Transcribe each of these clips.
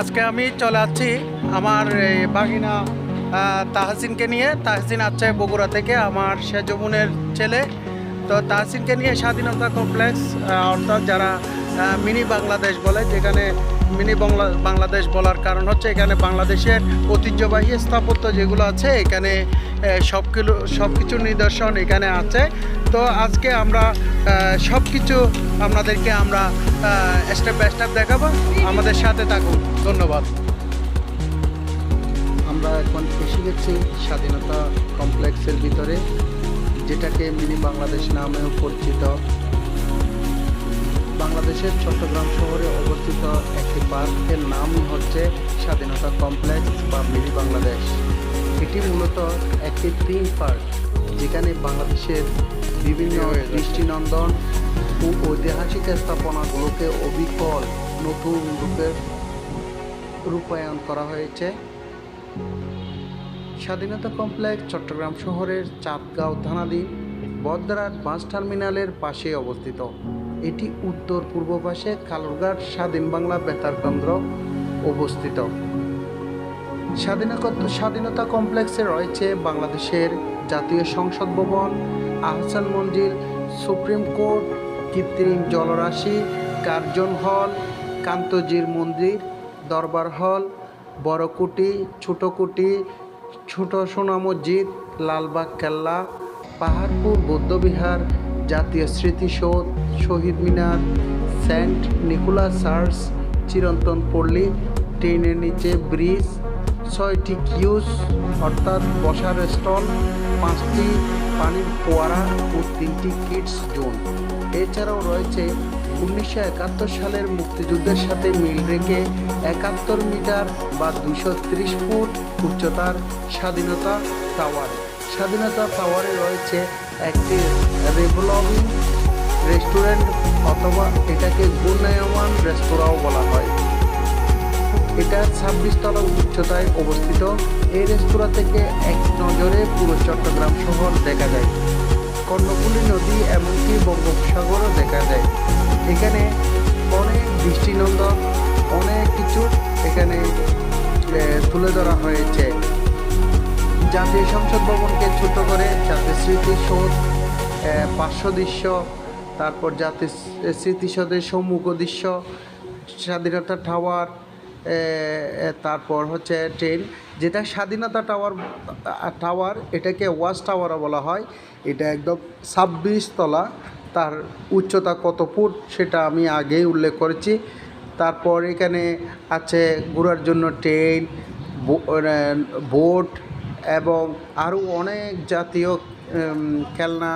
আজকে আমি চলে আসছি আমার বাগিনা তাহসিনকে নিয়ে। তাহসিন আছে বগুড়া থেকে, আমার সেজমুনের ছেলে। তো তাহসিনকে নিয়ে স্বাধীনতা কমপ্লেক্স অর্থাৎ যারা মিনি বাংলাদেশ বলে, যেখানে মিনি বাংলা, বাংলাদেশ বলার কারণ হচ্ছে এখানে বাংলাদেশের ঐতিহ্যবাহী স্থাপত্য যেগুলো আছে, এখানে সব কিলো সব কিছু নিদর্শন এখানে আছে। তো আজকে আমরা সব কিছু আপনাদেরকে আমরা স্টেপ বাই স্টেপ দেখাবো। আমাদের সাথে থাকুন। ধন্যবাদ। আমরা এখন এসে গেছি স্বাধীনতা কমপ্লেক্সের ভিতরে, যেটাকে মিনি বাংলাদেশ নামেও পরিচিত। বাংলাদেশের চট্টগ্রাম শহরে অবস্থিত একটি পার্কের নাম হচ্ছে স্বাধীনতা কমপ্লেক্স বা মিনি বাংলাদেশ। এটি মূলত একটি থিম পার্ক, যেখানে বাংলাদেশের বিভিন্ন দৃষ্টিনন্দন ও ঐতিহাসিক স্থাপনাগুলোকে অবিকল নতুন রূপে রূপায়ণ করা হয়েছে। স্বাধীনতা কমপ্লেক্স চট্টগ্রাম শহরের চাঁদগাঁও থানাধীন বদ্রাট বাস টার্মিনালের পাশে অবস্থিত। এটি উত্তর পূর্ব পাশে কালুরঘাট স্বাধীন বাংলা বেতার কেন্দ্র অবস্থিত। স্বাধীনতা স্বাধীনতা কমপ্লেক্সে রয়েছে বাংলাদেশের জাতীয় সংসদ ভবন, আহসান মঞ্জিল, সুপ্রিম কোর্ট, কৃত্রিম জলরাশি, কার্জন হল, কান্তজির মন্দির, দরবার হল, বড়কুটি, ছোটকুটি, ছোট সোনা মসজিদ, লালবাগ কেল্লা পাহাড়পুর বৌদ্ধবিহার জাতীয় স্মৃতিসৌধ, Shaheed Minar, Saint Nicholas church চিরন্তন পল্লী, ট্রেনের নিচে ব্রিজ, ছয়টি কিউস, অর্থাৎ বসার স্টল, পাঁচটি পানির ফোয়ারা ও তিনটি কিডস জোন। এছাড়াও রয়েছে উনিশশো একাত্তর সালের মুক্তিযুদ্ধের সাথে মিল রেখে একাত্তর মিটার বা দুশো ফুট উচ্চতার স্বাধীনতা টাওয়ার। স্বাধীনতা টাওয়ারে রয়েছে একটি রেভলভিং রেস্টুরেন্ট অথবা এটাকে গুণায়মান রেস্তোরাঁও বলা হয়। এটা ছাব্বিশ তলা উচ্চতায় অবস্থিত। এই রেস্তোরাঁ থেকে এক নজরে পুরো চট্টগ্রাম শহর দেখা যায়। কর্ণফুলী নদী এমনকি বঙ্গোপসাগরও দেখা যায়। এখানে অনেক দৃষ্টিনন্দন, অনেক কিছু এখানে তুলে ধরা হয়েছে। জাতীয় সংসদ ভবনকে ছোট করে, জাতীয় স্মৃতিসৌধ পার্শ্ব দৃশ্য, তারপর জাতীয় স্মৃতিসৌধের সম্মুখ দৃশ্য, স্বাধীনতা টাওয়ার তারপর হচ্ছে ট্রেন। যেটা স্বাধীনতা টাওয়ার টাওয়ার, এটাকে ওয়াচ টাওয়ারও বলা হয়। এটা একদম ছাব্বিশ তলা, তার উচ্চতা কত ফুট সেটা আমি আগেই উল্লেখ করেছি। তারপর এখানে আছে ঘোরার জন্য ট্রেন বোট এবং আরও অনেক জাতীয় খেলনা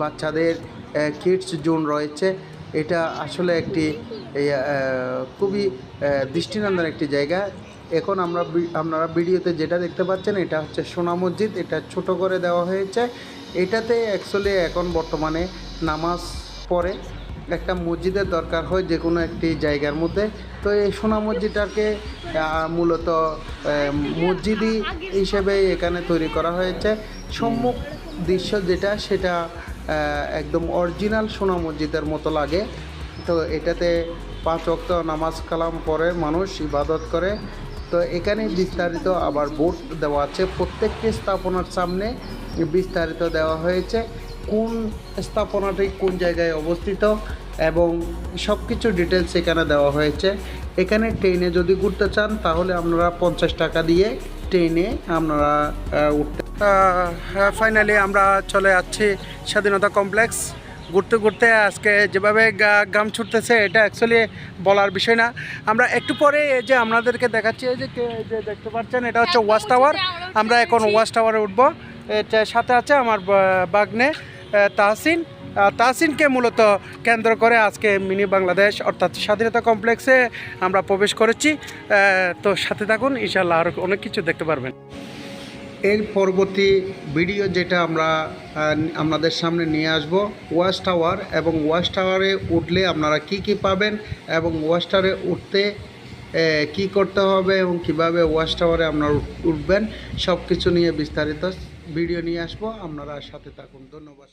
বাচ্চাদের কিডস জোন রয়েছে। এটা আসলে একটি খুবই দৃষ্টিনন্দন একটি জায়গা। এখন আমরা আপনারা ভিডিওতে যেটা দেখতে পাচ্ছেন, এটা হচ্ছে সোনা মসজিদ। এটা ছোট করে দেওয়া হয়েছে। এটাতে অ্যাকচুয়ালি এখন বর্তমানে নামাজ পড়ে। একটা মসজিদের দরকার হয় যে কোনো একটি জায়গার মধ্যে। তো এই সোনা মসজিদটাকে মূলত মসজিদই হিসেবে এখানে তৈরি করা হয়েছে। সম্মুখ দৃশ্য যেটা, সেটা একদম অরিজিনাল সোনা মসজিদের মতো লাগে। তো এটাতে পাঁচ ওয়াক্ত নামাজ কালাম পড়ে, মানুষ ইবাদত করে। তো এখানে বিস্তারিত আবার বোর্ড দেওয়া আছে। প্রত্যেকটি স্থাপনার সামনে বিস্তারিত দেওয়া হয়েছে। কোন স্থাপনাটি কোন জায়গায় অবস্থিত এবং সব কিছু ডিটেলস এখানে দেওয়া হয়েছে। এখানে ট্রেনে যদি ঘুরতে চান তাহলে আপনারা পঞ্চাশ টাকা দিয়ে ট্রেনে আপনারা উঠতে ফাইনালি আমরা চলে যাচ্ছি স্বাধীনতা কমপ্লেক্স ঘুরতে ঘুরতে আজকে যেভাবে গা- গাম ছুটতেছে এটা অ্যাকচুয়ালি বলার বিষয় না। আমরা একটু পরে এই যে আপনাদেরকে দেখাচ্ছি এই যে কে- যে দেখতে পাচ্ছেন এটা হচ্ছে ওয়াচ টাওয়ার। আমরা এখন ওয়াচ টাওয়ারে উঠবো। এটা সাথে আছে আমার বাগ্নে। তাহসিন। তাহসিনকে মূলত কেন্দ্র করে আজকে মিনি বাংলাদেশ অর্থাৎ স্বাধীনতা কমপ্লেক্সে আমরা প্রবেশ করেছি। তো সাথে থাকুন ইনশাল্লাহ আরও অনেক কিছু দেখতে পারবেন। এর পরবর্তী ভিডিও যেটা আমরা আপনাদের সামনে নিয়ে আসব ওয়াচ টাওয়ার এবং ওয়াচ টাওয়ারে উঠলে আপনারা কি কি পাবেন এবং ওয়াচ টাওয়ারে উঠতে কি করতে হবে এবং কীভাবে ওয়াচ টাওয়ারে আপনারা উঠবেন সব কিছু নিয়ে বিস্তারিত ভিডিও নিয়ে আসব আপনারা সাথে থাকুন ধন্যবাদ।